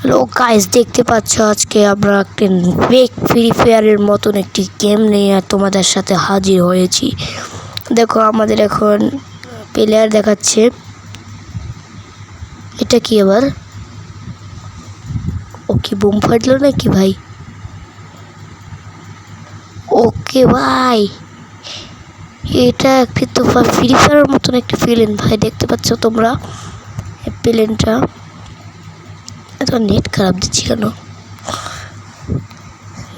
Hello guys দেখতে পাচ্ছ আজকে আমরা একটি ফেক ফ্রি ফায়ারের মতন একটি গেম নিয়ে তোমাদের সাথে হাজির হয়েছি। দেখো, আমাদের এখন প্লেয়ার দেখাচ্ছে। এটা কি আবার? ও কি বোম ফাটলো নাকি ভাই? ওকে ভাই, এটা একটি তো ফ্রি ফায়ারের মতন একটি প্লেন ভাই, দেখতে পাচ্ছ তোমরা প্লেনটা এত নেট খারাপ দিচ্ছি কেন?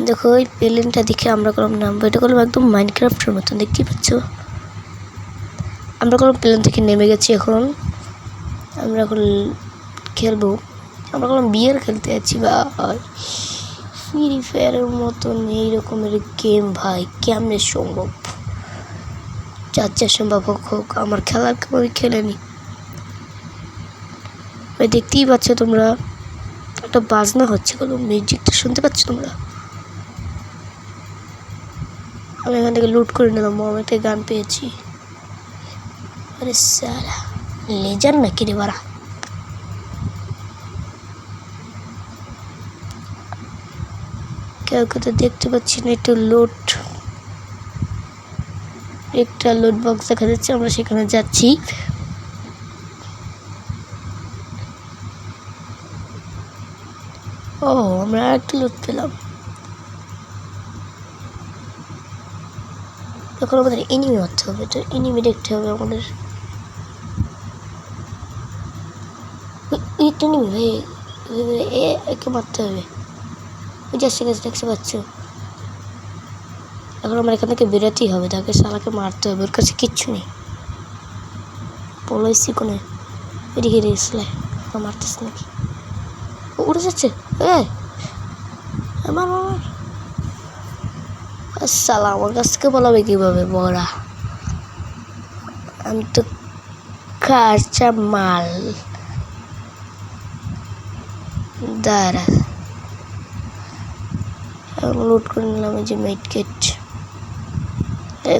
দেখো, ওই প্লেনটা দেখে আমরা করলাম নামবো। এটা করলাম একদম মাইনক্রাফটের মতন, দেখতেই পাচ্ছ? আমরা করলাম প্লেন থেকে নেমে গেছি এখন। আমরা এখন খেলব। আমরা করলাম বিয়ার খেলতে যাচ্ছি, ভাই। ফ্রি ফায়ারের মতন এই রকমের গেম ভাই। কেমনে সম্ভব? যার যা সম্ভব হোক হোক। আমার খেলার কেমন খেলেনি। দেখতেই পাচ্ছ তোমরা। একটা বাজনা হচ্ছে কোনো মিউজিকটা শুনতে পাচ্ছ তোমরা? আমি এখান থেকে লুট করে নিলাম আমি একটা গান পেয়েছি। আরে সারা লেজার নাকি রে বাড়া? কেউ কেউ তো দেখতে পাচ্ছি না, একটু লোড একটা লোড বক্স দেখা যাচ্ছে, আমরা সেখানে যাচ্ছি। ও, আমরা একটা লুট পেলাম এখন আমাদের এনিমি হতে হবে তো এনিমি দেখতে হবে আমাদের। এনিমি ভাই এ, একে মারতে হবে। ওই যাচ্ছে গেছে দেখতে পাচ্ছ? এখন আমার এখান থেকে বেরোতেই হবে, তাকে সালাকে মারতে হবে, ওর কাছে কিচ্ছু নেই। পলাইছি কোনে এদিকে রেসলে মারতেছে নাকি? উড়ে যাচ্ছে এ আমার আমার সালা আমার কাছ থেকে বলাবে কীভাবে, বড়া? আমি তো কাঁচা মাল। দাঁড়া। লোড করে নিলাম এই যে মেডকেট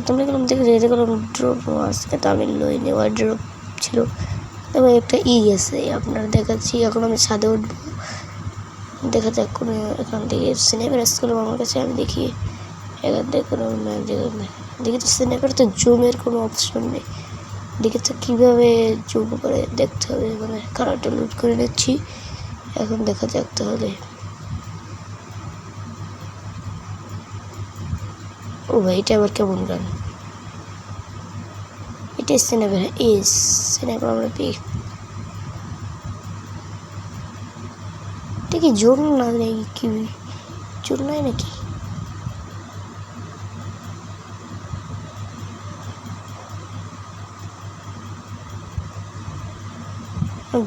তোমরা গেলাম দেখে যেতে গেলাম ড্রপ আজকে তো আমি লই নেওয়ার ড্রপ ছিল। তবে একটা ই গেছে আপনার দেখাচ্ছি, এখন আমি ছাদে উঠবো। দেখা যাক কোনো এখান থেকে স্ন্যাপের করলাম আমার কাছে আমি দেখি। এখান থেকে কোনো দেখি তো স্ন্যাপের তো জুমের কোনো অপশন নেই। দেখি তো কীভাবে জুম করে দেখতে হবে। মানে কালারটা লুট করে নিচ্ছি। এখন দেখা যাক তাহলে। ও ভাই, এটা আবার কেমন গান? এটা স্ন্যাপের এস স্ন্যাপের আমরা পেয়ে এটা কি জোর না নাকি কি? জোর নাই নাকি?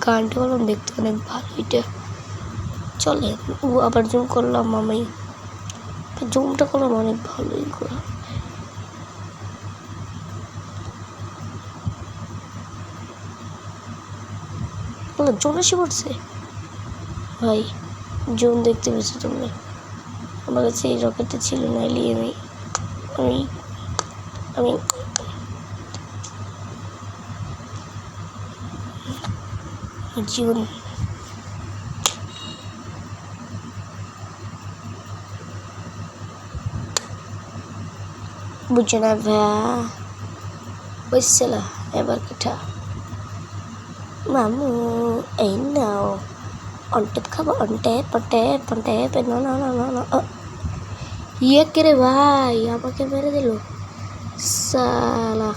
গানটা করলাম দেখতে অনেক ভালো এটা। চলে আবার জুম করলাম আমি। জুমটা করলাম, অনেক ভালোই করা জোন এসে পড়ছে? ভাই, জোন দেখতে পেয়েছ তোমরা আমার কাছে এই রকেটটা ছিল না এলি আমি আমি আমি জীবন বুঝছ না ভাইয়া বুঝছিল এবার কিটা মামু, এই নাও। অন্টেপ খাব। অন্টেপ অন্টেপ অন্টেপ না না না না না ইয়ে কে রে ভাই, আমাকে মেরে দিল। সালা।